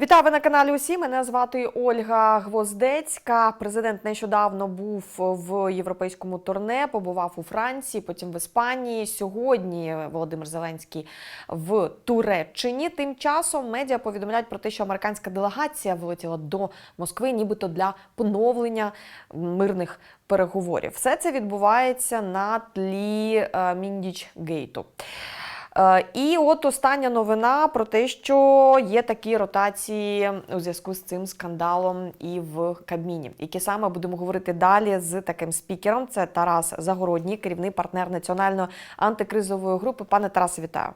Вітаю ви на каналі. Усі мене звати Ольга Гвоздецька. Президент нещодавно був в європейському турне, побував у Франції, потім в Іспанії. Сьогодні Володимир Зеленський в Туреччині. Тим часом медіа повідомляють про те, що американська делегація вилетіла до Москви, нібито для поновлення мирних переговорів. Все це відбувається на тлі е, Міндіч Гейту. Е, І от остання новина про те, що є такі ротації у зв'язку з цим скандалом і в Кабміні. Які саме будемо говорити далі з таким спікером. Це Тарас Загородній, керівний партнер національної антикризової групи. Пане Тарасе, вітаю.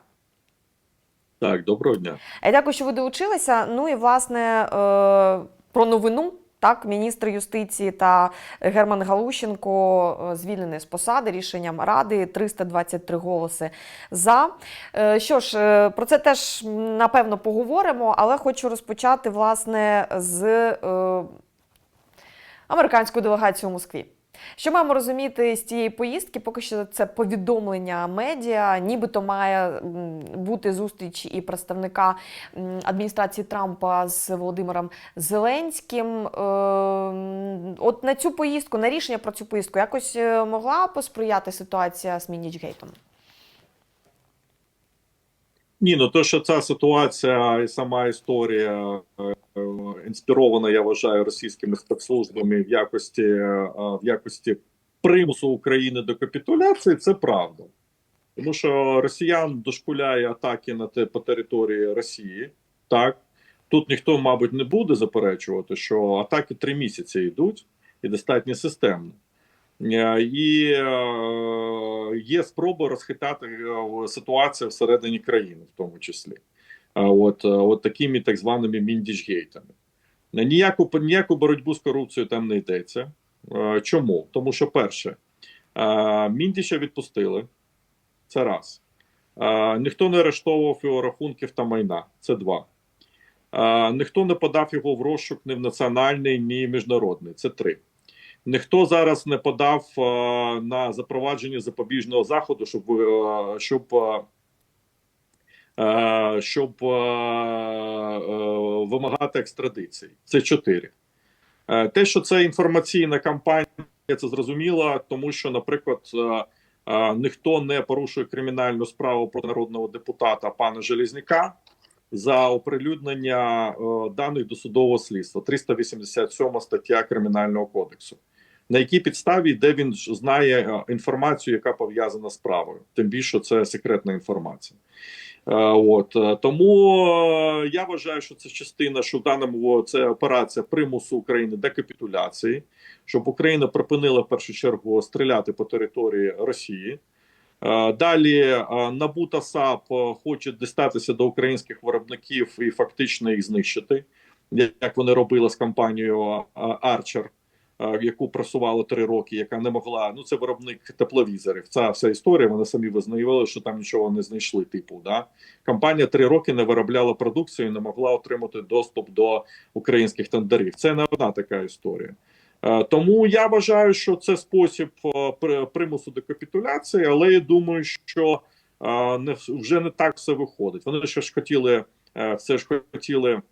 Так, доброго дня. Дякую, що ви долучилися. Ну і власне е, про новину. Так, міністр юстиції та Герман Галущенко звільнені звільнений з посади рішенням ради 323 голоси за. Е, Що ж, е, про це теж напевно поговоримо, але хочу розпочати власне з е, американської делегації у Москві. Що маємо розуміти з цієї поїздки? Поки що це повідомлення медіа, нібито має бути зустріч і представника адміністрації Трампа з Володимиром Зеленським. Е, От на цю поїздку, на рішення про цю поїздку, якось е, могла посприяти ситуація з Мінічгейтом? Ні, ну то, що ця ситуація і сама історія е, е, інспірована, я вважаю, російськими спецслужбами в якості е, в якості примусу України до капітуляції, це правда. Тому що росіян дошкуляє атаки на те по території Росії. Так тут ніхто, мабуть, не буде заперечувати, що атаки три місяці йдуть і достатньо системно. Е, І е, є спроба розхитати е, ситуацію всередині країни, в тому числі, от, от такими так званими міндічгейтами. Ніяку, ніяку боротьбу з корупцією там не йдеться. Чому? Тому що, перше, Міндіча відпустили. Це раз. Ніхто не арештовував його рахунків та майна. Це два. Ніхто не подав його в розшук ні в національний, ні в міжнародний. Це три. Ніхто зараз не подав е, на запровадження запобіжного заходу, щоб е, щоб, е, щоб вимагати екстрадиції. Це чотири. Те, що це інформаційна кампанія, це зрозуміло, тому що, наприклад, ніхто не порушує кримінальну справу проти народного депутата пана Желізняка за оприлюднення даних досудового слідства 387 стаття Кримінального кодексу. На якій підставі, де він знає е, інформацію, яка пов'язана з справою, тим більше це секретна інформація. Е, От е, тому я вважаю, що це частина, що в даному це операція примусу України до капітуляції, щоб Україна припинила в першу чергу стріляти по території Росії. Далі НАБУ та САП е, хочуть дістатися до українських виробників і фактично їх знищити, як вони робили з компанією Арчер, яку просували три роки, яка не могла. Ну це виробник тепловізорів. Ця вся історія. Вони самі визнавали, що там нічого не знайшли. Типу, да компанія три роки не виробляла продукцію, і не могла отримати доступ до українських тендерів. Це не одна така історія. Е, Тому я вважаю, що це спосіб е, при- примусу до капітуляції, але я думаю, що е, не вже не так все виходить. Вони ще ж хотіли е, все ж хотіли е,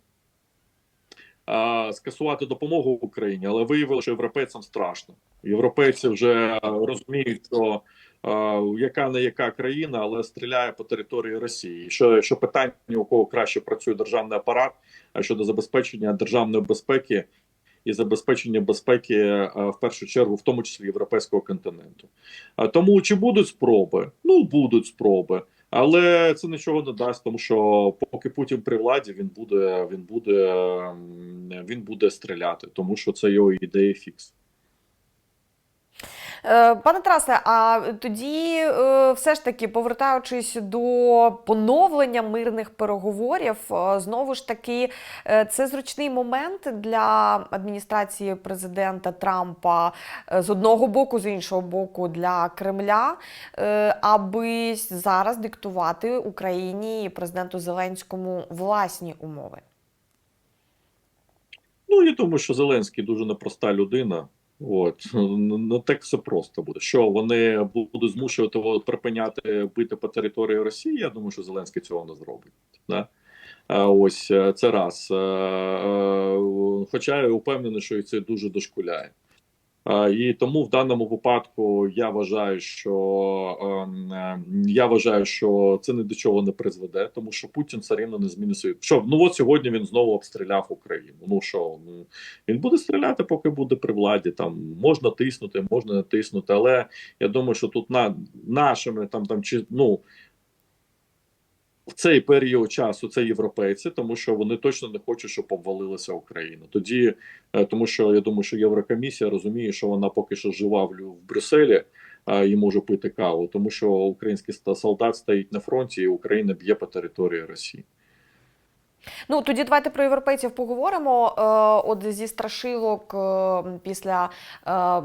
скасувати допомогу Україні, але виявилося, що європейцям страшно. Європейці вже розуміють, що е, яка не яка країна, але стріляє по території Росії. Що, що питання у кого краще працює державний апарат а щодо забезпечення державної безпеки і забезпечення безпеки е, в першу чергу, в тому числі європейського континенту. Тому чи будуть спроби? Ну будуть спроби, але це нічого не дасть, тому що поки Путін при владі, він буде він буде ем, він буде стріляти, тому що це його ідея фікс. Е, Пане Тарасе, а тоді, е, все ж таки, повертаючись до поновлення мирних переговорів, е, знову ж таки, це зручний момент для адміністрації президента Трампа з одного боку, з іншого боку, для Кремля, аби зараз диктувати Україні і президенту Зеленському власні умови. Ну я думаю, що Зеленський дуже непроста людина. От ну ну, так все просто буде. Що вони будуть змушувати припиняти бити по території Росії? Я думаю, що Зеленський цього не зробить. Да? Ось е, це раз. Е, е, Хоча я впевнений, що і це дуже дошкуляє. Е, І тому в даному випадку я вважаю, що ем, е, я вважаю, що це ні до чого не призведе, тому що Путін все рівно не змінить свою. Що ну от сьогодні він знову обстріляв Україну. Ну що він буде стріляти, поки буде при владі. Там можна тиснути, можна не тиснути. Але я думаю, що тут на нашими там там чи ну. В цей період часу це європейці, тому що вони точно не хочуть, щоб обвалилася Україна. Тоді, е, тому що я думаю, що Єврокомісія розуміє, що вона поки що жива в, Брюсселі і може пити каву, тому що український солдат стоїть на фронті, і Україна б'є по території Росії. Ну тоді давайте про європейців поговоримо. Е, От зі страшилок е, після е,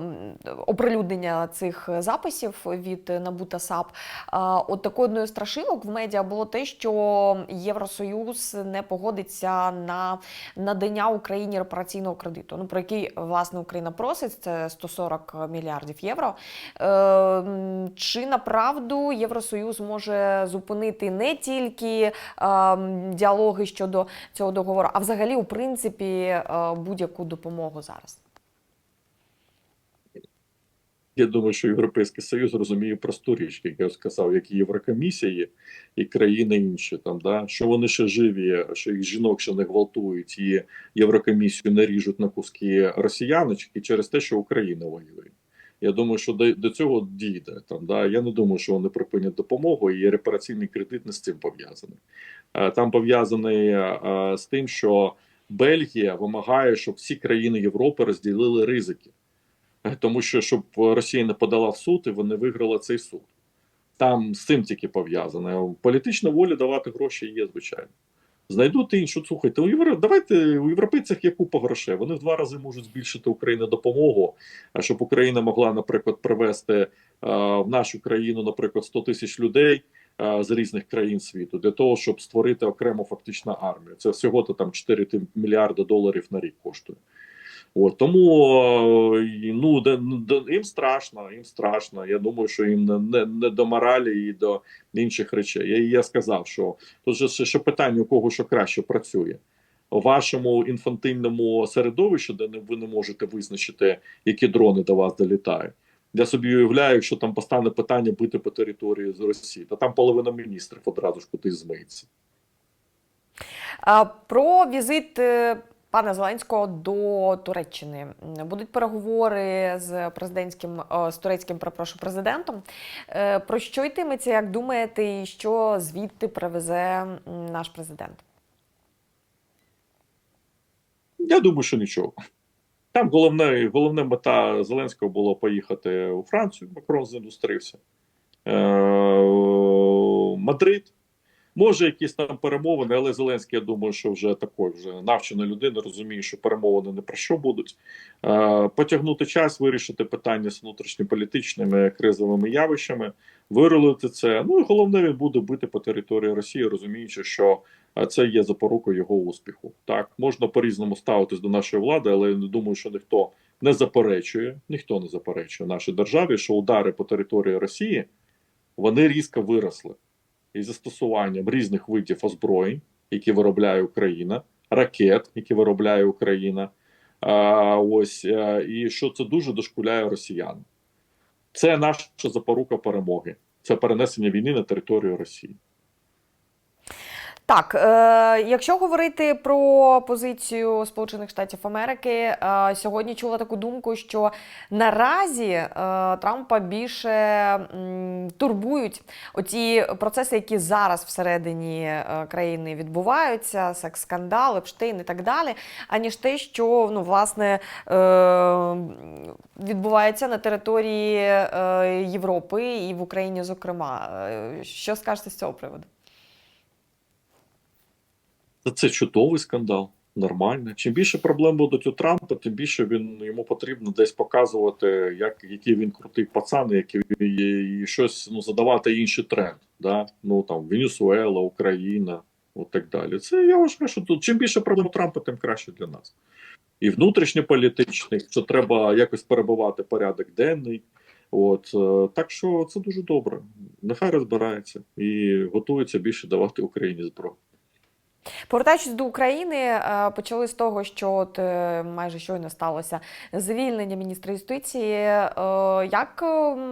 оприлюднення цих записів від НАБУ та САП. От такою одною страшилок в медіа було те, що Євросоюз не погодиться на надання Україні репараційного кредиту. Ну про який власне Україна просить, це 140 мільярдів євро. Чи направду Євросоюз може зупинити не тільки ем, діалоги щодо цього договору, а взагалі, у принципі, е, будь-яку допомогу зараз. Я думаю, що Європейський Союз розуміє просту річ, як я сказав, як і Єврокомісії і країни інші, там да що вони ще живі, що їх жінок ще не гвалтують, і Єврокомісію не ріжуть на куски росіяночки через те, що Україна воює. Я думаю, що до, до цього дійде там. Да я не думаю, що вони припинять допомогу, і репараційний кредит не з цим пов'язаний. Е, Там пов'язаний е, з тим, що Бельгія вимагає, щоб всі країни Європи розділили ризики. Е, тому що щоб Росія не подала в суд і вони виграли цей суд. Там з цим тільки пов'язане. Політична воля давати гроші є, звичайно. Знайдуть іншу. Слухайте, у євро... давайте у європейцях є купа грошей. Вони в два рази можуть збільшити Україні допомогу, а щоб Україна могла, наприклад, привезти е, в нашу країну, наприклад, 100 тисяч людей е, з різних країн світу для того, щоб створити окрему фактично армію. Це всього то там 4 мільярди доларів на рік коштує. От, тому е, ну, де, їм страшно, їм страшно. Я думаю, що їм не, не, до моралі і до інших речей. Я, я сказав, що тут же ще, питання, у кого що краще працює. У вашому інфантильному середовищі, де ви не можете визначити, які дрони до вас долітають. Я собі уявляю, якщо там постане питання бити по території з Росії, то там половина міністрів одразу ж кудись змиється. Про візит е, пана Зеленського до Туреччини будуть переговори з президентським е, з турецьким перепрошую, президентом. Е, Про що йтиметься, як думаєте, і що звідти привезе наш президент? Я думаю, що нічого. Там головне, головна мета Зеленського було поїхати у Францію, Макрон зіндустрився. Е, Мадрид. Може, якісь там перемовини, але Зеленський, я думаю, що вже такий вже навчена людина, розуміє, що перемовини не про що будуть. Е, потягнути час, вирішити питання з внутрішньополітичними кризовими явищами, вирулити це. Ну і головне, він буде бити по території Росії, розуміючи, що це є запорукою його успіху. Так можна по-різному ставитись до нашої влади, але я не думаю, що ніхто не заперечує, ніхто не заперечує нашій державі, що удари по території Росії вони різко виросли із застосуванням різних видів озброєнь, які виробляє Україна, ракет, які виробляє Україна. А, ось а, і що це дуже дошкуляє росіян. Це наша запорука перемоги. Це перенесення війни на територію Росії. Так, е, якщо говорити про позицію Сполучених Штатів Америки, е, сьогодні чула таку думку, що наразі е, Трампа більше м, турбують оті процеси, які зараз всередині е, країни відбуваються, секс-скандал, Епштейн і так далі, аніж те, що ну, власне е, відбувається на території е, Європи і в Україні, зокрема. Е, Що скажете з цього приводу? Це чудовий скандал. Нормально. Чим більше проблем будуть у Трампа, тим більше він йому потрібно десь показувати, як який він крутий пацан, який і, і щось ну задавати інший тренд. Да? Ну там Венесуела, Україна, от так далі. Це я вважаю, що тут чим більше проблем у Трампа, тим краще для нас. І внутрішньополітичних, що треба якось перебувати порядок денний. От е, так що це дуже добре. Нехай розбирається і готується більше давати Україні зброю. Повертаючись до України, е, почали з того, що от е, майже щойно сталося звільнення міністра юстиції. Е, Як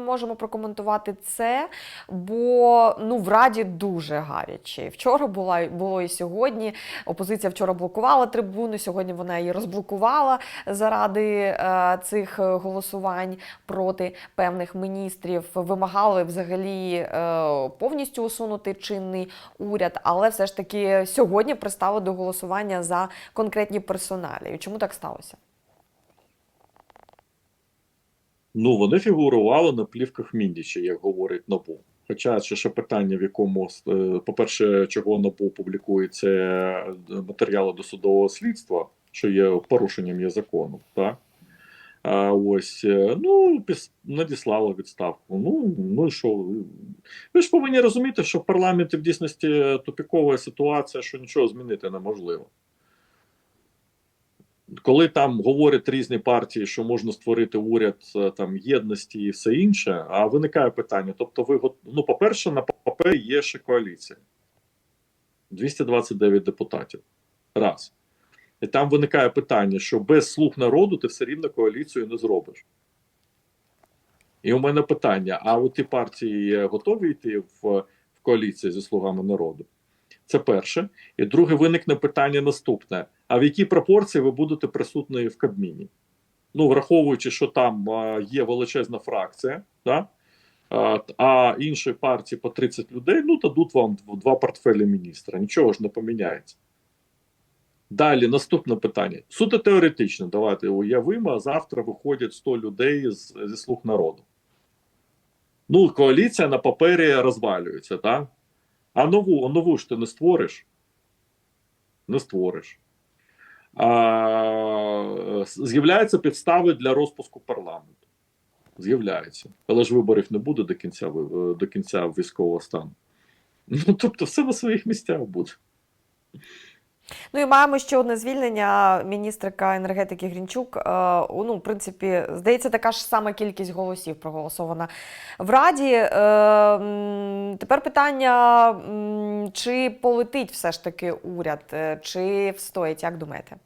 можемо прокоментувати це? Бо ну в Раді дуже гаряче. Вчора була було і сьогодні. Опозиція вчора блокувала трибуну. Сьогодні вона її розблокувала заради цих голосувань проти певних міністрів. Вимагали взагалі повністю усунути чинний уряд, але все ж таки сьогодні пристали до голосування за конкретні персоналі. І Чому так сталося? Ну, вони фігурували на плівках Міндіча, як говорить НАБУ. Хоча ще ще питання, в якому, е, по-перше, чого НАБУ публікується е, матеріали досудового слідства, що є порушенням є закону, так? А ось, е, ну, надіслали відставку. Ну, ну що? Ви ж повинні розуміти, що в парламенті в дійсності тупікова ситуація, що нічого змінити неможливо. Коли там говорять різні партії, що можна створити уряд е, там єдності і все інше, а виникає питання: тобто, ви ну, по-перше, на папері є ще коаліція 229 депутатів. Раз. І там виникає питання, що без слуг народу ти все рівно коаліцію не зробиш. І у мене питання: а от ті партії готові йти в, в коаліцію зі слугами народу? Це перше. І друге, виникне питання наступне: а в якій пропорції ви будете присутні в Кабміні? Ну, враховуючи, що там є величезна фракція, да? а, іншої партії по 30 людей, ну дадуть вам два портфелі міністра. Нічого ж не поміняється. Далі наступне питання. Суто теоретично, давайте уявимо, а завтра виходять 100 людей з, зі слуг народу. Ну, коаліція на папері розвалюється, так? А нову, а нову ж ти не створиш? Не створиш. А, з'являються підстави для розпуску парламенту. З'являються. Але ж виборів не буде до кінця, до кінця військового стану. Ну, тобто, все на своїх місцях буде. Ну і маємо ще одне звільнення міністрика енергетики Грінчук. Е, Ну, в принципі, здається, така ж сама кількість голосів проголосована в Раді. Е, Тепер питання: чи полетить все ж таки уряд, е, чи встоїть, як думаєте?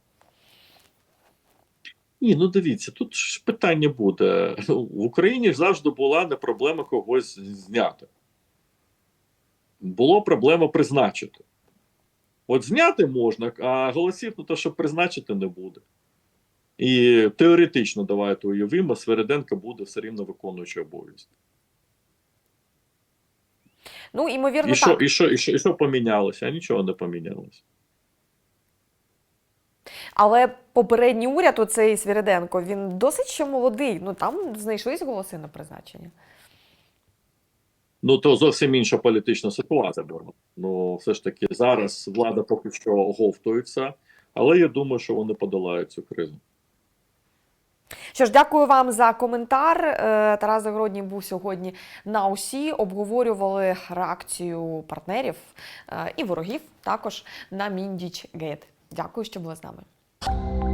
Ні, ну дивіться, тут ж питання буде. В Україні завжди була не проблема когось зняти. Було проблема призначити. От зняти можна, а голосів на те, щоб призначити, не буде. І теоретично, давайте уявимо, Свериденко буде все рівно виконуючий обов'язки. Ну, імовірно, І що, так. і, що, і, що, і що помінялося? А нічого не помінялося. Але попередній уряд, оцей Свіриденко, він досить ще молодий. Ну там знайшлись голоси на призначення. Ну, то зовсім інша політична ситуація. Ну, все ж таки, зараз влада поки що оговтується, але я думаю, що вони подолають цю кризу. Що ж, дякую вам за коментар. Е, Тарас Загородній був сьогодні на УСІ. Обговорювали реакцію партнерів е, і ворогів також на Міндіч Гейт. Дякую, що були з нами.